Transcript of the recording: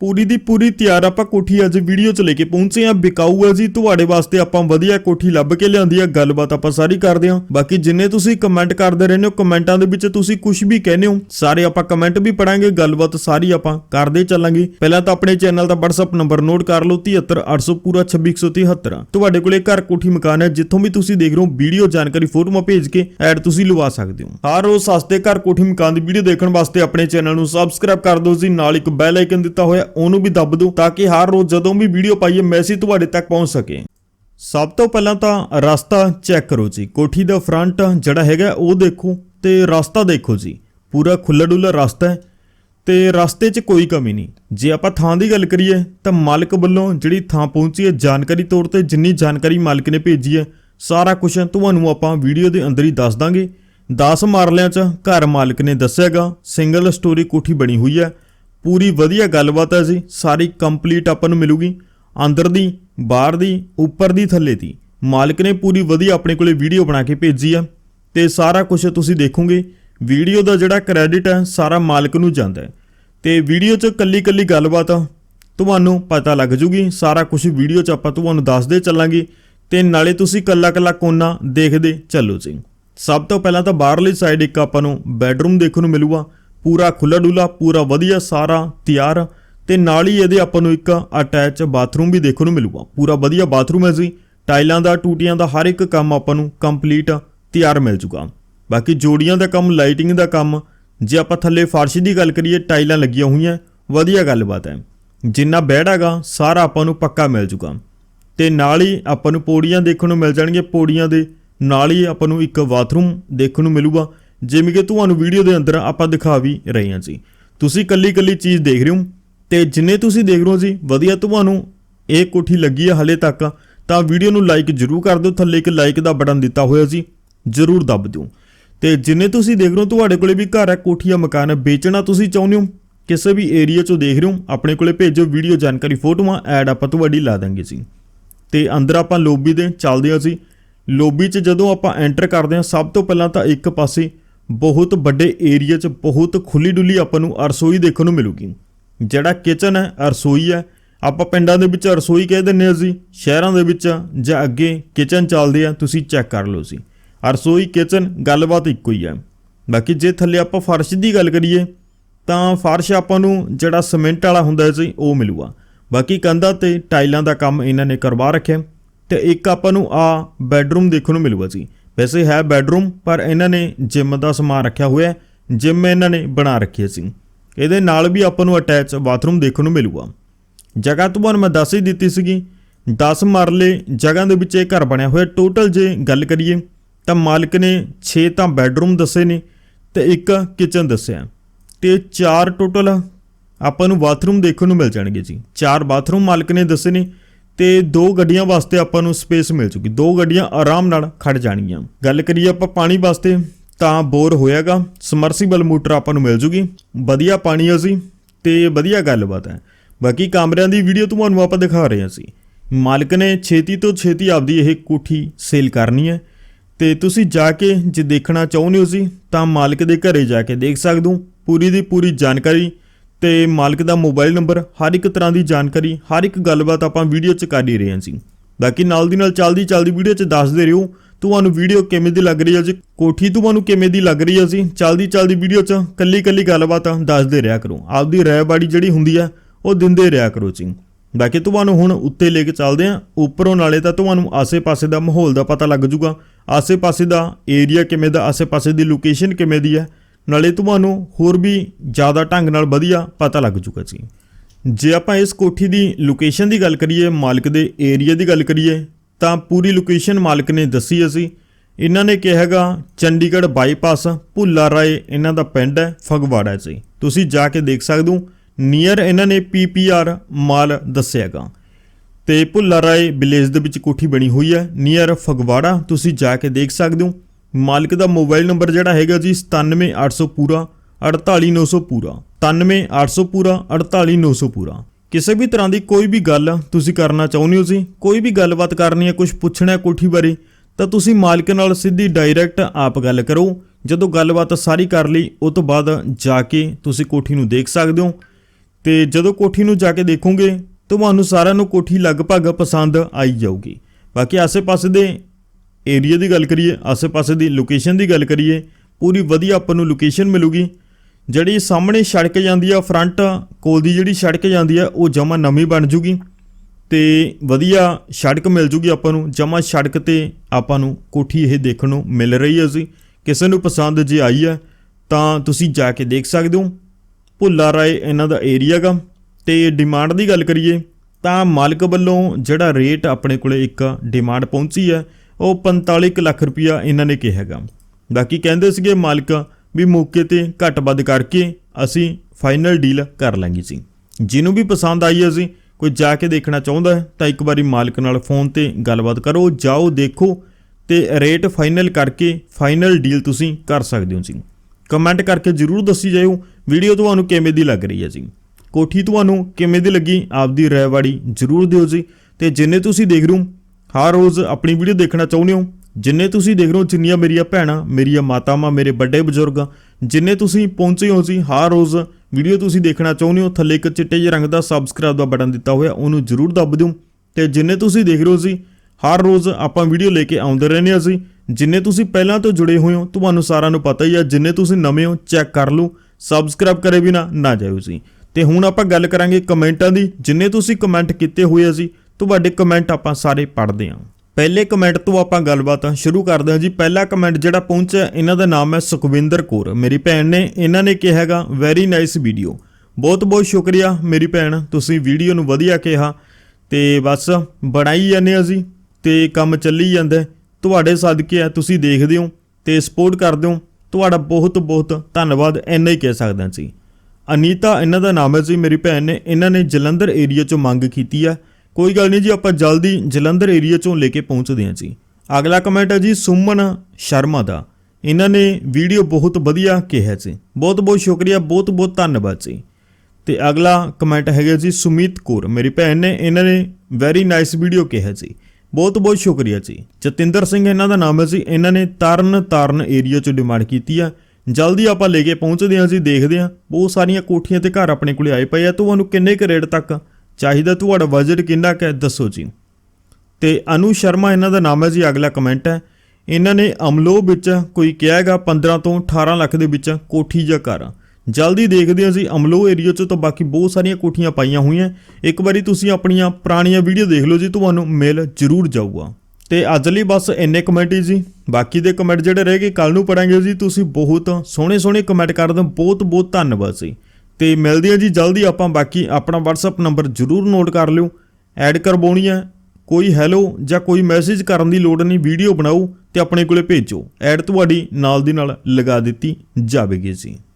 ਪੂਰੀ ਦੀ ਪੂਰੀ ਤਿਆਰ ਆਪਾਂ ਕੋਠੀ ਅੱਜ ਵੀਡੀਓ ਚ ਲੈ ਕੇ ਪਹੁੰਚੇ ਆ ਬਿਕਾਊ ਆ ਜੀ, ਤੁਹਾਡੇ ਵਾਸਤੇ ਆਪਾਂ ਵਧੀਆ ਕੋਠੀ ਲੱਭ ਕੇ ਲਿਆਂਦੀ ਆ ਗੱਲਬਾਤ ਆਪਾਂ ਸਾਰੀ ਕਰਦੇ ਆ ਬਾਕੀ ਜਿੰਨੇ ਤੁਸੀਂ ਕਮੈਂਟ ਕਰਦੇ ਰਹਿੰਦੇ ਹੋ, ਕਮੈਂਟਾਂ ਦੇ ਵਿੱਚ ਤੁਸੀਂ ਕੁਝ ਵੀ ਕਹਿੰਦੇ ਹੋ, ਸਾਰੇ ਆਪਾਂ ਕਮੈਂਟ ਵੀ ਪੜਾਂਗੇ, ਗੱਲਬਾਤ ਸਾਰੀ ਆਪਾਂ ਕਰਦੇ ਚੱਲਾਂਗੇ। ਪਹਿਲਾਂ ਤਾਂ ਆਪਣੇ ਚੈਨਲ ਦਾ WhatsApp ਨੰਬਰ ਨੋਟ ਕਰ ਲਓ 73800 ਪੂਰਾ 26173 ਤੁਹਾਡੇ ਕੋਲੇ ਘਰ ਕੋਠੀ ਮਕਾਨ ਹੈ, ਜਿੱਥੋਂ ਵੀ ਤੁਸੀਂ ਦੇਖ ਰਹੇ ਹੋ, ਵੀਡੀਓ ਜਾਣਕਾਰੀ ਫੋਟੋਆਂ ਭੇਜ ਕੇ ਐਡ ਤੁਸੀਂ ਲਵਾ ਸਕਦੇ ਹੋ। ਹਰ ਰੋਜ਼ ਸਸਤੇ ਘਰ ਕੋਠੀ ਮਕਾਨ ਦੀ ਵੀਡੀਓ ਦੇਖਣ ਵਾਸਤੇ ਆਪਣੇ ਚੈਨਲ ਨੂੰ ਸਬਸਕ੍ਰਾਈਬ ਕਰ ਦਿਓ ਜੀ, ਨਾਲ ਇੱਕ ਬੈਲ ਆਈਕਨ ਦਿੱਤਾ ਹੋਇਆ ਉਹਨੂੰ ਵੀ ਦੱਬ ਦਿਓ ਤਾਂ ਕਿ ਹਰ ਰੋਜ਼ ਜਦੋਂ ਵੀ ਵੀਡੀਓ ਪਾਈਏ ਮੈਸੇਜ ਤੁਹਾਡੇ ਤੱਕ ਪਹੁੰਚ ਸਕੇ। ਸਭ ਤੋਂ ਪਹਿਲਾਂ ਤਾਂ ਰਸਤਾ ਚੈੱਕ ਕਰੋ ਜੀ। ਕੋਠੀ ਦਾ ਫਰੰਟ ਜਿਹੜਾ ਹੈਗਾ, ਉਹ ਦੇਖੋ ਤੇ ਰਸਤਾ ਦੇਖੋ ਜੀ। ਪੂਰਾ ਖੁੱਲਾ ਡੁੱਲਾ ਰਸਤਾ ਹੈ ਤੇ ਰਸਤੇ 'ਚ ਕੋਈ ਕਮੀ ਨਹੀਂ। ਜੇ ਆਪਾਂ ਥਾਂ ਦੀ ਗੱਲ ਕਰੀਏ ਤਾਂ ਮਾਲਕ ਵੱਲੋਂ ਜਿਹੜੀ ਥਾਂ ਪਹੁੰਚੀ ਹੈ, ਜਾਣਕਾਰੀ ਤੌਰ ਤੇ ਜਿੰਨੀ ਜਾਣਕਾਰੀ ਮਾਲਕ ਨੇ ਭੇਜੀ ਹੈ, ਸਾਰਾ ਕੁਝ ਤੁਹਾਨੂੰ ਆਪਾਂ ਵੀਡੀਓ ਦੇ ਅੰਦਰ ਹੀ ਦੱਸ ਦਾਂਗੇ। 10 ਮਾਰਲਿਆਂ 'ਚ ਘਰ ਮਾਲਕ ਨੇ ਦੱਸਿਆਗਾ ਸਿੰਗਲ ਸਟੋਰੀ ਕੋਠੀ ਬਣੀ ਹੋਈ ਹੈ। ਪੂਰੀ ਵਧੀਆ ਗੱਲਬਾਤ ਹੈ ਜੀ। ਸਾਰੀ ਕੰਪਲੀਟ ਆਪਾਂ ਨੂੰ ਮਿਲੂਗੀ। ਅੰਦਰ ਦੀ, ਬਾਹਰ ਦੀ, ਉੱਪਰ ਦੀ, ਥੱਲੇ ਦੀ। ਮਾਲਕ ਨੇ ਪੂਰੀ ਵਧੀਆ ਆਪਣੇ ਕੋਲੇ ਵੀਡੀਓ ਬਣਾ ਕੇ ਭੇਜੀ ਆ। ਤੇ ਸਾਰਾ ਕੁਝ ਤੁਸੀਂ ਦੇਖੋਗੇ। ਵੀਡੀਓ ਦਾ ਜਿਹੜਾ ਕ੍ਰੈਡਿਟ ਹੈ, ਸਾਰਾ ਮਾਲਕ ਨੂੰ ਜਾਂਦਾ ਹੈ। ਤੇ ਵੀਡੀਓ 'ਚ ਕੱਲੀ ਕੱਲੀ ਗੱਲਬਾਤ ਆ। ਤੁਹਾਨੂੰ ਪਤਾ ਲੱਗ ਜੂਗੀ, ਸਾਰਾ ਕੁਝ ਵੀਡੀਓ 'ਚ ਆਪਾਂ ਤੁਹਾਨੂੰ ਦੱਸਦੇ ਚੱਲਾਂਗੇ। ਤੇ ਨਾਲੇ ਤੁਸੀਂ ਕੱਲਾ ਕੱਲਾ ਕੋਨਾ ਦੇਖਦੇ ਚੱਲੋ ਜੀ। ਸਭ ਤੋਂ ਪਹਿਲਾਂ ਤਾਂ ਬਾਹਰਲੀ ਸਾਈਡ ਇੱਕ ਆਪਾਂ ਨੂੰ ਬੈੱਡਰੂਮ ਦੇਖਣ ਨੂੰ ਮਿਲੂਗਾ। ਪੂਰਾ ਖੁੱਲਾ ਡੁੱਲਾ ਪੂਰਾ ਵਧੀਆ ਸਾਰਾ, ਤਿਆਰ ਤੇ ਨਾਲ ਹੀ ਇਹਦੇ ਆਪਾਂ ਨੂੰ ਇੱਕ ਅਟੈਚ ਬਾਥਰੂਮ ਵੀ ਦੇਖਣ ਨੂੰ ਮਿਲੂਗਾ। ਪੂਰਾ ਵਧੀਆ ਬਾਥਰੂਮ ਹੈ ਜੀ। ਟਾਈਲਾਂ ਦਾ, ਟੂਟੀਆਂ ਦਾ, ਹਰ ਇੱਕ ਕੰਮ ਆਪਾਂ ਨੂੰ ਕੰਪਲੀਟ ਤਿਆਰ ਮਿਲ ਜੂਗਾ। ਬਾਕੀ ਜੋੜੀਆਂ ਦਾ ਕੰਮ ਲਾਈਟਿੰਗ ਦਾ ਕੰਮ, ਜੇ ਆਪਾਂ ਥੱਲੇ ਫਾਰਸ਼ੀ ਦੀ ਗੱਲ ਕਰੀਏ ਟਾਈਲਾਂ ਲੱਗੀਆਂ ਹੋਈਆਂ, ਵਧੀਆ ਗੱਲਬਾਤ ਹੈ। ਜਿੰਨਾ ਬੈਡ ਹੈਗਾ, ਸਾਰਾ ਆਪਾਂ ਨੂੰ ਪੱਕਾ ਮਿਲ ਜੂਗਾ। ਤੇ ਨਾਲ ਹੀ ਆਪਾਂ ਨੂੰ ਪੌੜੀਆਂ ਦੇਖਣ ਨੂੰ ਮਿਲ ਜਾਣਗੀਆਂ। ਪੌੜੀਆਂ ਦੇ ਨਾਲ ਹੀ ਆਪਾਂ ਨੂੰ ਇੱਕ ਬਾਥਰੂਮ ਦੇਖਣ ਨੂੰ ਮਿਲੂਗਾ। ਜਿਵੇਂ ਕਿ ਤੁਹਾਨੂੰ ਵੀਡੀਓ ਦੇ ਅੰਦਰ ਆਪਾਂ ਦਿਖਾ ਵੀ ਰਹੇ ਹਾਂ ਜੀ ਤੁਸੀਂ ਕੱਲੀ ਕੱਲੀ ਚੀਜ਼ ਦੇਖ ਰਹੇ ਹੋ ਤੇ ਜਿੰਨੇ ਤੁਸੀਂ ਦੇਖ ਰਹੇ ਹੋ ਜੀ, ਵਧੀਆ ਤੁਹਾਨੂੰ ਇਹ ਕੋਠੀ ਲੱਗੀ ਹੈ ਹਲੇ ਤੱਕ, ਤਾਂ ਵੀਡੀਓ ਨੂੰ ਲਾਈਕ ਜਰੂਰ ਕਰ ਦਿਓ, ਥੱਲੇ ਇੱਕ ਲਾਈਕ ਦਾ ਬਟਨ ਦਿੱਤਾ ਹੋਇਆ ਜੀ ਜਰੂਰ ਦੱਬ ਦਿਓ। ਤੇ ਜਿੰਨੇ ਤੁਸੀਂ ਦੇਖ ਰਹੇ ਹੋ, ਤੁਹਾਡੇ ਕੋਲੇ ਵੀ ਘਰ ਹੈ ਕੋਠੀ ਜਾਂ ਮਕਾਨ ਹੈ ਵੇਚਣਾ ਤੁਸੀਂ ਚਾਹੁੰਦੇ ਹੋ, ਕਿਸੇ ਵੀ ਏਰੀਆ 'ਚੋਂ ਦੇਖ ਰਹੇ ਹੋ, ਆਪਣੇ ਕੋਲੇ ਭੇਜੋ, ਵੀਡੀਓ ਜਾਣਕਾਰੀ ਫੋਟੋਆਂ, ਐਡ ਆਪਾਂ ਤੁਹਾਡੀ ਲਾ ਦਾਂਗੇ ਜੀ। ਤੇ ਅੰਦਰ ਆਪਾਂ ਲੋਬੀ ਦੇ ਚੱਲਦੇ ਹਾਂ ਜੀ। ਲੋਬੀ 'ਚ ਜਦੋਂ ਆਪਾਂ ਐਂਟਰ ਕਰਦੇ ਹਾਂ, ਸਭ ਤੋਂ ਪਹਿਲਾਂ ਤਾਂ ਇੱਕ ਪਾਸੇ ਬਹੁਤ ਵੱਡੇ ਏਰੀਆ 'ਚ ਬਹੁਤ ਖੁੱਲੀ ਡੁੱਲੀ ਆਪਾਂ ਨੂੰ ਰਸੋਈ ਦੇਖਣ ਨੂੰ ਮਿਲੂਗੀ। ਜਿਹੜਾ ਕਿਚਨ ਹੈ ਰਸੋਈ ਹੈ। ਆਪਾਂ ਪਿੰਡਾਂ ਦੇ ਵਿੱਚ ਰਸੋਈ ਕਹਿ ਦਿੰਦੇ ਹਾਂ ਜੀ, ਸ਼ਹਿਰਾਂ ਦੇ ਵਿੱਚ ਜਾਂ ਅੱਗੇ ਕਿਚਨ ਚੱਲਦੇ ਆ, ਤੁਸੀਂ ਚੈੱਕ ਕਰ ਲਓ ਜੀ। ਰਸੋਈ ਕਿਚਨ ਗੱਲਬਾਤ ਇੱਕੋ ਹੀ ਹੈ। ਬਾਕੀ ਜੇ ਥੱਲੇ ਆਪਾਂ ਫਰਸ਼ ਦੀ ਗੱਲ ਕਰੀਏ, ਤਾਂ ਫਰਸ਼ ਆਪਾਂ ਨੂੰ ਜਿਹੜਾ ਸਿਮੈਂਟ ਵਾਲਾ ਹੁੰਦਾ ਸੀ ਉਹ ਮਿਲੂਗਾ। ਬਾਕੀ ਕੰਧਾਂ ਤੇ ਟਾਈਲਾਂ ਦਾ ਕੰਮ ਇਹਨਾਂ ਨੇ ਕਰਵਾ ਰੱਖਿਆ। ਤੇ ਇੱਕ ਆਪਾਂ ਨੂੰ ਆ ਬੈੱਡਰੂਮ ਦੇਖਣ ਨੂੰ ਮਿਲੂਗਾ ਜੀ। ਵੈਸੇ ਹੈ ਬੈਡਰੂਮ, ਪਰ ਇਹਨਾਂ ਨੇ ਜਿਮ ਦਾ ਸਮਾਨ ਰੱਖਿਆ ਹੋਇਆ ਹੈ। ਜਿਮ ਇਹਨਾਂ ਨੇ ਬਣਾ ਰੱਖੀ ਸੀ। ਇਹਦੇ ਨਾਲ ਵੀ ਆਪਾਂ ਨੂੰ ਅਟੈਚ ਬਾਥਰੂਮ ਦੇਖਣ ਨੂੰ ਮਿਲੂਗਾ। ਜਗ੍ਹਾ ਤੁਹਾਨੂੰ ਮੈਂ ਦੱਸ ਹੀ ਦਿੱਤੀ ਸੀਗੀ 10 ਮਰਲੇ ਜਗ੍ਹਾ ਦੇ ਵਿੱਚ ਇਹ ਘਰ ਬਣਿਆ ਹੋਇਆ। ਟੋਟਲ ਜੇ ਗੱਲ ਕਰੀਏ, ਤਾਂ ਮਾਲਕ ਨੇ 6 ਤਾਂ ਬੈੱਡਰੂਮ ਦੱਸੇ ਨੇ ਤੇ ਇੱਕ ਕਿਚਨ ਦੱਸਿਆ। ਤੇ ਚਾਰ ਟੋਟਲ ਆਪਾਂ ਨੂੰ ਬਾਥਰੂਮ ਦੇਖਣ ਨੂੰ ਮਿਲ ਜਾਣਗੇ ਜੀ। ਚਾਰ ਬਾਥਰੂਮ ਮਾਲਕ ਨੇ ਦੱਸੇ ਨੇ। ਤੇ ਦੋ ਗੱਡੀਆਂ ਵਾਸਤੇ ਆਪਾਂ ਨੂੰ ਸਪੇਸ ਮਿਲ ਜੂਗੀ। ਦੋ ਗੱਡੀਆਂ ਆਰਾਮ ਨਾਲ ਖੜ ਜਾਣਗੀਆਂ। ਗੱਲ ਕਰੀਏ ਆਪਾਂ ਪਾਣੀ ਵਾਸਤੇ, ਤਾਂ ਬੋਰ ਹੋਇਆਗਾ। ਸਮਰਸੀਬਲ ਮੋਟਰ ਆਪਾਂ ਨੂੰ ਮਿਲ ਜੂਗੀ। ਵਧੀਆ ਪਾਣੀ ਅਸੀਂ ਤੇ ਵਧੀਆ ਗੱਲਬਾਤ ਹੈ। ਬਾਕੀ ਕਮਰਿਆਂ ਦੀ ਵੀਡੀਓ ਤੁਹਾਨੂੰ ਆਪਾਂ ਦਿਖਾ ਰਹੇ ਹਾਂ ਸੀ ਮਾਲਕ ਨੇ ਛੇਤੀ ਤੋਂ ਛੇਤੀ ਆਪਦੀ ਇਹ ਕੋਠੀ ਸੇਲ ਕਰਨੀ ਹੈ। ਤੇ ਤੁਸੀਂ ਜਾ ਕੇ ਜੇ ਦੇਖਣਾ ਚਾਹੁੰਦੇ ਹੋ ਸੀ ਤਾਂ ਮਾਲਕ ਦੇ ਘਰੇ ਜਾ ਕੇ ਦੇਖ ਸਕਦੇ ਹੋ। ਪੂਰੀ ਦੀ ਪੂਰੀ ਜਾਣਕਾਰੀ ਤੇ ਮਾਲਕ ਦਾ ਮੋਬਾਈਲ ਨੰਬਰ, ਹਰ ਇੱਕ ਤਰ੍ਹਾਂ ਦੀ ਜਾਣਕਾਰੀ, ਹਰ ਇੱਕ ਗੱਲਬਾਤ ਆਪਾਂ ਵੀਡੀਓ 'ਚ ਕਰ ਹੀ ਰਹੇ ਹਾਂ ਜੀ। ਬਾਕੀ ਨਾਲ ਦੀ ਨਾਲ ਚੱਲਦੀ ਚੱਲਦੀ ਵੀਡੀਓ 'ਚ ਦੱਸਦੇ ਰਹੋ, ਤੁਹਾਨੂੰ ਵੀਡੀਓ ਕਿਵੇਂ ਦੀ ਲੱਗ ਰਹੀ ਹੈ ਜੀ, ਕੋਠੀ ਤੁਹਾਨੂੰ ਕਿਵੇਂ ਦੀ ਲੱਗ ਰਹੀ ਹੈ ਜੀ, ਚੱਲਦੀ ਚੱਲਦੀ ਵੀਡੀਓ 'ਚ ਕੱਲੀ ਕੱਲੀ ਗੱਲਬਾਤ ਦੱਸਦੇ ਰਿਹਾ ਕਰੋ। ਆਪਦੀ ਰਹਿਬਾੜੀ ਜਿਹੜੀ ਹੁੰਦੀ ਆ ਉਹ ਦਿੰਦੇ ਰਿਹਾ ਕਰੋ ਜੀ। ਬਾਕੀ ਤੁਹਾਨੂੰ ਹੁਣ ਉੱਤੇ ਲੈ ਕੇ ਚੱਲਦੇ ਆਂ ਉੱਪਰੋਂ ਨਾਲੇ ਤਾਂ ਤੁਹਾਨੂੰ ਆਸੇ-ਪਾਸੇ ਦਾ ਮਾਹੌਲ ਦਾ ਪਤਾ ਲੱਗ ਜੂਗਾ। ਆਸੇ-ਪਾਸੇ ਦਾ ਏਰੀਆ ਕਿਵੇਂ ਦਾ, ਆਸੇ-ਪਾਸੇ ਦੀ ਲੋਕੇਸ਼ਨ ਕਿਵੇਂ ਦੀ ਹੈ ਨਾਲੇ ਤੁਹਾਨੂੰ ਹੋਰ ਵੀ ਜ਼ਿਆਦਾ ਢੰਗ ਨਾਲ ਵਧੀਆ ਪਤਾ ਲੱਗ ਚੁੱਕਾ ਜੀ ਜੇ ਆਪਾਂ ਇਸ ਕੋਠੀ ਦੀ ਲੋਕੇਸ਼ਨ ਦੀ ਗੱਲ ਕਰੀਏ, ਮਾਲਕ ਦੇ ਏਰੀਆ ਦੀ ਗੱਲ ਕਰੀਏ, ਤਾਂ ਪੂਰੀ ਲੋਕੇਸ਼ਨ ਮਾਲਕ ਨੇ ਦੱਸੀ ਅਸੀਂ ਇਹਨਾਂ ਨੇ ਕਿਹਾ ਹੈਗਾ, ਚੰਡੀਗੜ੍ਹ ਬਾਈਪਾਸ ਭੁੱਲਾ ਰਾਏ ਇਹਨਾਂ ਦਾ ਪਿੰਡ ਹੈ, ਫਗਵਾੜਾ ਜੀ। ਤੁਸੀਂ ਜਾ ਕੇ ਦੇਖ ਸਕਦੇ ਹੋ ਨੀਅਰ ਇਹਨਾਂ ਨੇ ਪੀਪੀਆਰ ਮਾਲ ਦੱਸਿਆਗਾ ਤੇ ਭੁੱਲਾ ਰਾਏ ਵਿਲੇਜ ਦੇ ਵਿੱਚ ਕੋਠੀ ਬਣੀ ਹੋਈ ਹੈ ਨੀਅਰ ਫਗਵਾੜਾ, ਤੁਸੀਂ ਜਾ ਕੇ ਦੇਖ ਸਕਦੇ ਹੋ। ਮਾਲਕ ਦਾ ਮੋਬਾਈਲ ਨੰਬਰ ਜਿਹੜਾ ਹੈਗਾ ਜੀ 97800 ਪੂਰਾ 48900 ਪੂਰਾ 97800 ਪੂਰਾ 48900 ਪੂਰਾ। ਕਿਸੇ ਵੀ ਤਰ੍ਹਾਂ ਦੀ ਕੋਈ ਵੀ ਗੱਲ ਤੁਸੀਂ ਕਰਨਾ ਚਾਹੁੰਦੇ ਹੋ ਜੀ, ਕੋਈ ਵੀ ਗੱਲਬਾਤ ਕਰਨੀ ਹੈ ਕੁਝ ਪੁੱਛਣਾ ਹੈ ਕੋਠੀ ਬਾਰੇ, ਤਾਂ ਤੁਸੀਂ ਮਾਲਕ ਨਾਲ ਸਿੱਧੀ ਡਾਇਰੈਕਟ ਆਪ ਗੱਲ ਕਰੋ। ਜਦੋਂ ਗੱਲਬਾਤ ਸਾਰੀ ਕਰ ਲਈ ਉਸ ਤੋਂ ਬਾਅਦ ਜਾ ਕੇ ਤੁਸੀਂ ਕੋਠੀ ਨੂੰ ਦੇਖ ਸਕਦੇ ਹੋ। ਤੇ ਜਦੋਂ ਕੋਠੀ ਨੂੰ ਜਾ ਕੇ ਦੇਖੋਗੇ, ਤੁਹਾਨੂੰ ਸਾਰਿਆਂ ਨੂੰ ਕੋਠੀ ਲਗਭਗ ਪਸੰਦ ਆਈ ਜਾਊਗੀ। ਬਾਕੀ ਆਸੇ-ਪਾਸੇ ਦੇ ਏਰੀਆ ਦੀ ਗੱਲ ਕਰੀਏ, ਆਸੇ-ਪਾਸੇ ਦੀ ਲੋਕੇਸ਼ਨ ਦੀ ਗੱਲ ਕਰੀਏ, ਪੂਰੀ ਵਧੀਆ ਆਪਾਂ ਨੂੰ ਲੋਕੇਸ਼ਨ ਮਿਲੂਗੀ। ਜਿਹੜੀ ਸਾਹਮਣੇ ਸੜਕ ਜਾਂਦੀ ਆ ਫਰੰਟ ਕੋਲ ਦੀ ਜਿਹੜੀ ਸੜਕ ਜਾਂਦੀ ਆ, ਉਹ ਜਮਾ ਨਵੀਂ ਬਣ ਜੂਗੀ ਤੇ ਵਧੀਆ ਸੜਕ ਮਿਲ ਜੂਗੀ ਆਪਾਂ ਨੂੰ। ਜਮਾ ਸੜਕ ਤੇ ਆਪਾਂ ਨੂੰ ਕੋਠੀ ਇਹ ਦੇਖਣ ਨੂੰ ਮਿਲ ਰਹੀ ਹੈ ਜੀ। ਕਿਸੇ ਨੂੰ ਪਸੰਦ ਜੇ ਆਈ ਹੈ ਤਾਂ ਤੁਸੀਂ ਜਾ ਕੇ ਦੇਖ ਸਕਦੇ ਹੋ। ਭੁੱਲਾ ਰਾਏ ਇਹਨਾਂ ਦਾ ਏਰੀਆ ਗਾ। ਤੇ ਡਿਮਾਂਡ ਦੀ ਗੱਲ ਕਰੀਏ, ਤਾਂ ਮਾਲਕ ਵੱਲੋਂ ਜਿਹੜਾ ਰੇਟ ਆਪਣੇ ਕੋਲੇ ਇੱਕ ਡਿਮਾਂਡ ਪਹੁੰਚੀ ਹੈ ਉਹ 45 ਕੁ ਲੱਖ ਰੁਪਇਆ ਇਹਨਾਂ ਨੇ ਕਿਹਾ ਹੈਗਾ। ਬਾਕੀ ਕਹਿੰਦੇ ਸੀਗੇ ਮਾਲਕ ਵੀ ਮੌਕੇ ਤੇ ਘੱਟ ਵੱਧ ਕਰਕੇ ਅਸੀਂ ਫਾਈਨਲ ਡੀਲ ਕਰ ਲਾਂਗੇ ਜੀ। ਜਿਹਨੂੰ ਵੀ ਪਸੰਦ ਆਈ ਹੈ ਜੀ, ਕੋਈ ਜਾ ਕੇ ਦੇਖਣਾ ਚਾਹੁੰਦਾ ਹੈ, ਤਾਂ ਇੱਕ ਵਾਰੀ ਮਾਲਕ ਨਾਲ ਫੋਨ ਤੇ ਗੱਲਬਾਤ ਕਰੋ, ਜਾਓ, ਦੇਖੋ ਤੇ ਰੇਟ ਫਾਈਨਲ ਕਰਕੇ ਫਾਈਨਲ ਡੀਲ ਤੁਸੀਂ ਕਰ ਸਕਦੇ ਹੋ ਜੀ। ਕਮੈਂਟ ਕਰਕੇ ਜਰੂਰ ਦੱਸੀ ਜਾਇਓ ਵੀਡੀਓ ਤੁਹਾਨੂੰ ਕਿਵੇਂ ਦੀ ਲੱਗ ਰਹੀ ਹੈ ਜੀ। ਕੋਠੀ ਤੁਹਾਨੂੰ ਕਿਵੇਂ ਦੀ ਲੱਗੀ, ਆਪਦੀ ਰਾਏ ਜਰੂਰ ਦਿਓ ਜੀ। ਤੇ ਜਿੰਨੇ ਤੁਸੀਂ ਦੇਖ ਰਹੇ ਹੋ ਹਰ ਰੋਜ਼ ਆਪਣੀ ਵੀਡੀਓ ਦੇਖਣਾ ਚਾਹੁੰਦੇ ਹੋ? ਜਿੰਨੇ ਤੁਸੀਂ ਦੇਖ ਰਹੇ ਹੋ ਜਿੰਨੀਆਂ ਮੇਰੀਆਂ ਭੈਣਾਂ, ਮੇਰੀਆਂ ਮਾਤਾਵਾਂ, ਮੇਰੇ ਵੱਡੇ ਬਜ਼ੁਰਗ, ਜਿੰਨੇ ਤੁਸੀਂ ਪਹੁੰਚੇ ਹੋ ਜੀ, ਹਰ ਰੋਜ਼ ਵੀਡੀਓ ਤੁਸੀਂ ਦੇਖਣਾ ਚਾਹੁੰਦੇ ਹੋ, ਥੱਲੇ ਇੱਕ ਚਿੱਟੇ ਜਿਹੇ ਰੰਗ ਦਾ ਸਬਸਕ੍ਰਾਈਬ ਦਾ ਬਟਨ ਦਿੱਤਾ ਹੋਇਆ, ਉਹਨੂੰ ਜਰੂਰ ਦੱਬ ਦਿਓ। ਤੇ ਜਿੰਨੇ ਤੁਸੀਂ ਦੇਖ ਰਹੇ ਹੋ ਜੀ, ਹਰ ਰੋਜ਼ ਆਪਾਂ ਵੀਡੀਓ ਲੈ ਕੇ ਆਉਂਦੇ ਰਹਿੰਦੇ ਹਾਂ ਅਸੀਂ ਜਿੰਨੇ ਤੁਸੀਂ ਪਹਿਲਾਂ ਤੋਂ ਜੁੜੇ ਹੋਏ ਹੋ, ਤੁਹਾਨੂੰ ਸਾਰਿਆਂ ਨੂੰ ਪਤਾ ਹੀ ਆ, ਜਿੰਨੇ ਤੁਸੀਂ ਨਵੇਂ ਹੋ ਚੈੱਕ ਕਰ ਲਓ ਸਬਸਕ੍ਰਾਈਬ ਕਰੇ ਵੀ ਨਾ ਜਾਇਓ ਜੀ। ਤੇ ਹੁਣ ਆਪਾਂ ਗੱਲ ਕਰਾਂਗੇ ਕਮੈਂਟਾਂ ਦੀ। ਜਿੰਨੇ ਤੁਸੀਂ ਕਮੈਂਟ ਕੀਤੇ ਹੋਏ ਆ ਜੀ ਤੁਹਾਡੇ ਕਮੈਂਟ ਆਪਾਂ ਸਾਰੇ ਪੜ੍ਹਦੇ ਹਾਂ। ਪਹਿਲੇ ਕਮੈਂਟ ਤੋਂ ਆਪਾਂ ਗੱਲਬਾਤ ਸ਼ੁਰੂ ਕਰਦੇ ਹਾਂ ਜੀ। ਪਹਿਲਾ ਕਮੈਂਟ ਜਿਹੜਾ ਪਹੁੰਚਿਆ, ਇਹਨਾਂ ਦਾ ਨਾਮ ਹੈ ਸੁਖਵਿੰਦਰ ਕੌਰ। ਮੇਰੀ ਭੈਣ ਨੇ, ਇਹਨਾਂ ਨੇ ਕਿਹਾ ਹੈਗਾ ਵੈਰੀ ਨਾਈਸ ਵੀਡੀਓ ਬਹੁਤ ਬਹੁਤ ਸ਼ੁਕਰੀਆ ਮੇਰੀ ਭੈਣ, ਤੁਸੀਂ ਵੀਡੀਓ ਨੂੰ ਵਧੀਆ ਕਿਹਾ। ਤੇ ਬਸ ਬਣਾਈ ਜਾਂਦੇ ਆ ਜੀ ਤੇ ਕੰਮ ਚੱਲੀ ਜਾਂਦਾ ਤੁਹਾਡੇ ਸਦਕੇ ਆ, ਤੁਸੀਂ ਦੇਖਦੇ ਹੋ ਤੇ ਸਪੋਰਟ ਕਰਦੇ ਹੋ। ਤੁਹਾਡਾ ਬਹੁਤ ਬਹੁਤ ਧੰਨਵਾਦ, ਇੰਨਾ ਹੀ ਕਹਿ ਸਕਦਾ ਜੀ। ਅਨੀਤਾ, ਇਹਨਾਂ ਦਾ ਨਾਮ ਹੈ ਜੀ ਮੇਰੀ ਭੈਣ ਨੇ। ਇਹਨਾਂ ਨੇ ਜਲੰਧਰ ਏਰੀਆ ਚੋਂ ਮੰਗ ਕੀਤੀ ਆ। ਕੋਈ ਗੱਲ ਨਹੀਂ ਜੀ, ਆਪਾਂ ਜਲਦੀ ਜਲੰਧਰ ਏਰੀਆ ਚੋਂ ਲੈ ਕੇ ਪਹੁੰਚਦੇ ਹਾਂ ਜੀ। ਅਗਲਾ ਕਮੈਂਟ ਹੈ ਜੀ ਸੁਮਨ ਸ਼ਰਮਾ ਦਾ। ਇਹਨਾਂ ਨੇ ਵੀਡੀਓ ਬਹੁਤ ਵਧੀਆ ਕਿਹਾ ਜੀ। ਬਹੁਤ ਬਹੁਤ ਸ਼ੁਕਰੀਆ, ਬਹੁਤ ਬਹੁਤ ਧੰਨਵਾਦ ਜੀ। ਤੇ ਅਗਲਾ ਕਮੈਂਟ ਹੈਗਾ ਜੀ ਸੁਮੀਤ ਕੌਰ, ਮੇਰੀ ਭੈਣ ਨੇ ਇਹਨਾਂ ਨੇ ਵੈਰੀ ਨਾਈਸ ਵੀਡੀਓ ਕਿਹਾ ਜੀ। ਬਹੁਤ ਬਹੁਤ ਸ਼ੁਕਰੀਆ ਜੀ। ਜਤਿੰਦਰ ਸਿੰਘ ਇਹਨਾਂ ਦਾ ਨਾਮ ਹੈ ਜੀ, ਇਹਨਾਂ ਨੇ ਤਰਨ ਤਾਰਨ ਏਰੀਆ 'ਚੋਂ ਡਿਮਾਂਡ ਕੀਤੀ ਆ। ਜਲਦੀ ਆਪਾਂ ਲੈ ਕੇ ਪਹੁੰਚਦੇ ਹਾਂ ਜੀ, ਦੇਖਦੇ ਹਾਂ। ਬਹੁਤ ਸਾਰੀਆਂ ਕੋਠੀਆਂ ਤੇ ਘਰ ਆਪਣੇ ਕੋਲੇ ਆਏ ਪਏ ਆ। ਤੁਹਾਨੂੰ ਕਿੰਨੇ ਕੁ ਰੇਟ ਤੱਕ ਚਾਹੀਦਾ ਤੁਹਾਡਾ ਬਜਟ ਕਿੰਨਾ ਕੁ ਹੈ, ਦੱਸੋ ਜੀ। ਤੇ ਅਨੂ ਸ਼ਰਮਾ, ਇਹਨਾਂ ਦਾ ਨਾਮ ਹੈ ਜੀ, ਅਗਲਾ ਕਮੈਂਟ ਹੈ। ਇਹਨਾਂ ਨੇ ਅਮਲੋ ਵਿੱਚ ਕੋਈ ਕਿਹਾ ਹੈਗਾ 15 ਤੋਂ 18 ਲੱਖ ਦੇ ਵਿੱਚ ਕੋਠੀ ਜਾਂ ਘਰ। ਜਲਦੀ ਦੇਖਦੇ ਹਾਂ ਜੀ ਅਮਲੋ ਏਰੀਆ 'ਚ ਤਾਂ ਬਾਕੀ ਬਹੁਤ ਸਾਰੀਆਂ ਕੋਠੀਆਂ ਪਾਈਆਂ ਹੋਈਆਂ। ਇੱਕ ਵਾਰੀ ਤੁਸੀਂ ਆਪਣੀਆਂ ਪੁਰਾਣੀਆਂ ਵੀਡੀਓ ਦੇਖ ਲਓ ਜੀ, ਤੁਹਾਨੂੰ ਮਿਲ ਜ਼ਰੂਰ ਜਾਊਗਾ। ਤੇ ਅੱਜ ਲਈ ਬਸ ਇੰਨੇ ਕਮੈਂਟ ਹੀ ਜੀ। ਬਾਕੀ ਦੇ ਕਮੈਂਟ ਜਿਹੜੇ ਰਹਿ ਗਏ ਕੱਲ ਨੂੰ ਪੜਾਂਗੇ ਜੀ। ਤੁਸੀਂ ਬਹੁਤ ਸੋਹਣੇ ਸੋਹਣੇ ਕਮੈਂਟ ਕਰਦੇ ਹੋ ਬਹੁਤ ਬਹੁਤ ਧੰਨਵਾਦ ਜੀ। ਤੇ ਮਿਲਦੇ ਆ ਜੀ, ਜਲਦੀ ਆਪਾਂ ਬਾਕੀ ਆਪਣਾ WhatsApp ਨੰਬਰ ਜ਼ਰੂਰ ਨੋਟ ਕਰ ਲਿਓ। ਐਡ ਕਰਵਾਉਣੀ ਹੈ। ਕੋਈ ਹੈਲੋ ਜਾਂ ਕੋਈ ਮੈਸੇਜ ਕਰਨ ਦੀ ਲੋੜ ਨਹੀਂ ਵੀਡੀਓ ਬਣਾਓ ਤੇ ਆਪਣੇ ਕੋਲੇ ਭੇਜੋ। ਐਡ ਤੁਹਾਡੀ ਨਾਲ ਦੀ ਨਾਲ ਲਗਾ ਦਿੱਤੀ ਜਾਵੇਗੀ ਜੀ।